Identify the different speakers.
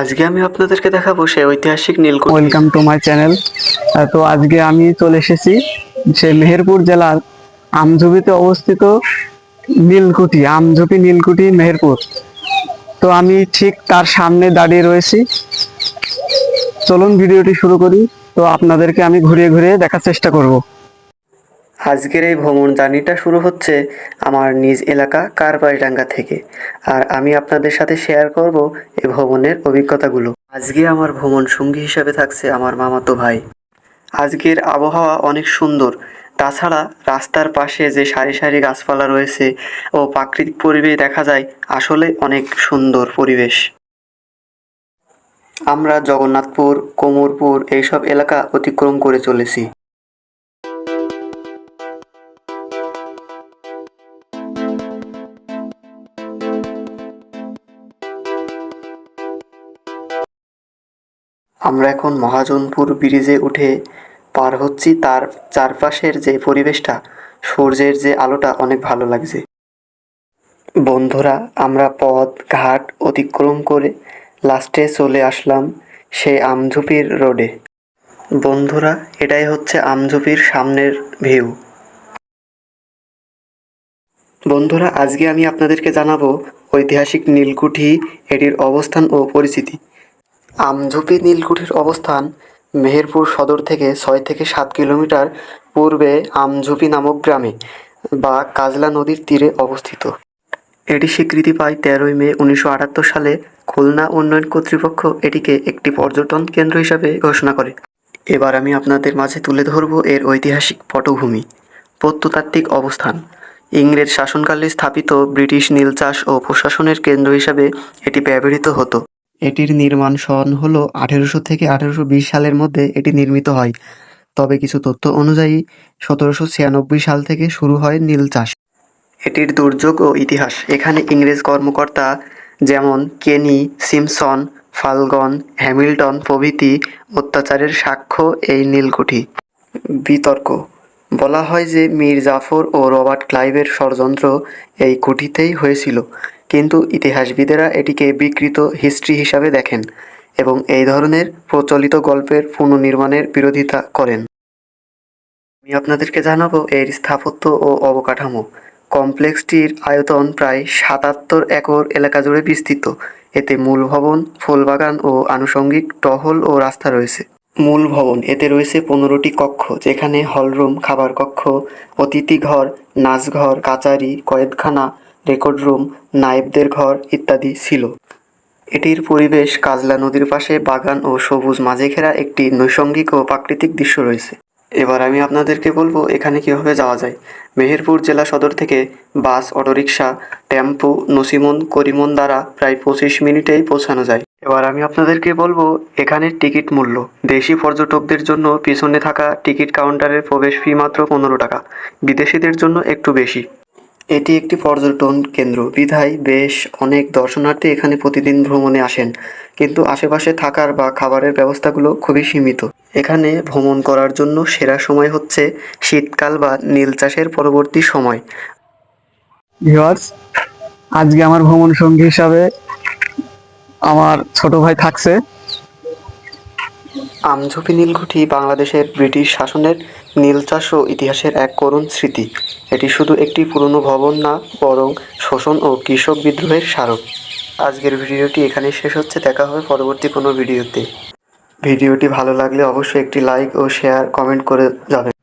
Speaker 1: আজকে আমি আপনাদেরকে দেখাবো সেই ঐতিহাসিক নীলকুঠি
Speaker 2: ওয়েলকাম টু মাই চ্যানেল তো আজকে আমি চলে এসেছি সে মেহেরপুর জেলার আমঝুপিতে অবস্থিত নীলকুঠি, আমঝুপি নীলকুঠি, মেহেরপুর। তো আমি ঠিক তার সামনে দাঁড়িয়ে রয়েছি। চলুন ভিডিওটি শুরু করি। তো আপনাদেরকে আমি ঘুরিয়ে ঘুরিয়ে দেখার চেষ্টা করব।
Speaker 1: আজকের এই ভ্রমণ জার্নিটা শুরু হচ্ছে আমার নিজ এলাকা কারবাইডাঙ্গা থেকে। আর আমি আপনাদের সাথে শেয়ার করব এই ভ্রমণের অভিজ্ঞতাগুলো। আজকে আমার ভ্রমণ সঙ্গী হিসাবে থাকছে আমার মামাতো ভাই। আজকের আবহাওয়া অনেক সুন্দর। তাছাড়া রাস্তার পাশে যে সারি সারি গাছপালা রয়েছে ও প্রাকৃতিক পরিবেশ দেখা যায়, আসলে অনেক সুন্দর পরিবেশ। আমরা জগন্নাথপুর, কোমরপুর এইসব এলাকা অতিক্রম করে চলেছি। আমরা এখন মহাজনপুর ব্রিজে উঠে পার হচ্ছি। তার চারপাশের যে পরিবেশটা, সূর্যের যে আলোটা অনেক ভালো লাগছে। বন্ধুরা, আমরা পথ ঘাট অতিক্রম করে লাস্টে চলে আসলাম সে আমঝুপির রোডে। বন্ধুরা, এটাই হচ্ছে আমঝুপির সামনের ভিউ। বন্ধুরা, আজকে আমি আপনাদেরকে জানাব ঐতিহাসিক নীলকুঠি, এটির অবস্থান ও পরিচিতি। আমঝুপি নীলকুঠির অবস্থান মেহেরপুর সদর থেকে ছয় থেকে সাত কিলোমিটার পূর্বে আমঝুপি নামক গ্রামে বা কাজলা নদীর তীরে অবস্থিত। এটি স্বীকৃতি পায় তেরোই মে উনিশশো আটাত্তর সালে খুলনা উন্নয়ন কর্তৃপক্ষ এটিকে একটি পর্যটন কেন্দ্র হিসাবে ঘোষণা করে। এবার আমি আপনাদের মাঝে তুলে ধরব এর ঐতিহাসিক পটভূমি, প্রত্নতাত্ত্বিক অবস্থান। ইংরেজ শাসনকালে স্থাপিত ব্রিটিশ নীল চাষ ও প্রশাসনের কেন্দ্র হিসাবে এটি ব্যবহৃত হতো। এটির নির্মাণ সন হল আঠেরোশো থেকে আঠেরোশো বিশ সালের মধ্যে এটি নির্মিত হয়। তবে কিছু তথ্য অনুযায়ী, সতেরোশো ছিয়ানব্বই সাল থেকে শুরু হয় নীল চাষ। এটির দুর্যোগ ও ইতিহাস। এখানে ইংরেজ কর্মকর্তা যেমন কেনি সিমসন, ফালগন, হ্যামিল্টন প্রভৃতি অত্যাচারের সাক্ষ্য এই নীলকুঠি। বিতর্ক। বলা হয় যে মীর জাফর ও রবার্ট ক্লাইভের ষড়যন্ত্র এই কুঠিতেই হয়েছিল। কিন্তু ইতিহাসবিদেরা এটিকে বিকৃত হিস্ট্রি হিসাবে দেখেন এবং এই ধরনের প্রচলিত গল্পের পুনর্নির্মাণের বিরোধিতা করেন। আমি আপনাদেরকে জানাব এর স্থাপত্য ও অবকাঠামো। কমপ্লেক্সটির আয়তন প্রায় সাতাত্তর একর এলাকা জুড়ে বিস্তৃত। এতে মূল ভবন, ফুলবাগান ও আনুষঙ্গিক টহল ও রাস্তা রয়েছে। মূল ভবন, এতে রয়েছে পনেরোটি কক্ষ, যেখানে হলরুম, খাবার কক্ষ অতিথি ঘর নাচঘর, কাচারি, কয়েদখানা রেকর্ড রুম, নায়েবদের ঘর ইত্যাদি ছিল। এটির পরিবেশ কাজলা নদীর পাশে বাগান ও সবুজ মাঝে ঘেরা একটি নৈসঙ্গিক ও প্রাকৃতিক দৃশ্য রয়েছে। এবার আমি আপনাদেরকে বলব এখানে কীভাবে যাওয়া যায়। মেহেরপুর জেলা সদর থেকে বাস, অটোরিকশা, টেম্পু, নসিমন, করিমন দ্বারা প্রায় পঁচিশ মিনিটেই পৌঁছানো যায়। এবার আমি আপনাদেরকে বলব এখানের টিকিট মূল্য। দেশি পর্যটকদের জন্য পিছনে থাকা টিকিট কাউন্টারের প্রবেশ ফি মাত্র পনেরো টাকা। বিদেশিদের জন্য একটু বেশি। এটি একটি পর্যটন কেন্দ্র। বিধায় বেশ অনেক দর্শনার্থী এখানে প্রতিদিন ভ্রমণে আসেন কিন্তু আশেপাশে থাকার বা খাবারের ব্যবস্থাগুলো খুবই সীমিত। এখানে ভ্রমণ করার জন্য সেরা সময় হচ্ছে শীতকাল বা নীল চাষের পরবর্তী সময়।
Speaker 2: আজকে আমার ভ্রমণ সঙ্গী হিসাবে আমার ছোট ভাই থাকছে।
Speaker 1: আমঝুপি নীলকুঠি বাংলাদেশের ব্রিটিশ শাসনের নীল চাষ ও ইতিহাসের এক করুণ স্মৃতি। এটি শুধু একটি পুরনো ভবন না, বরং শোষণ ও কৃষক বিদ্রোহের স্মারক। আজকের ভিডিওটি এখানে শেষ হচ্ছে, দেখা হবে পরবর্তী কোনো ভিডিওতে। ভিডিওটি ভালো লাগলে অবশ্যই একটি লাইক ও শেয়ার কমেন্ট করে যাবেন।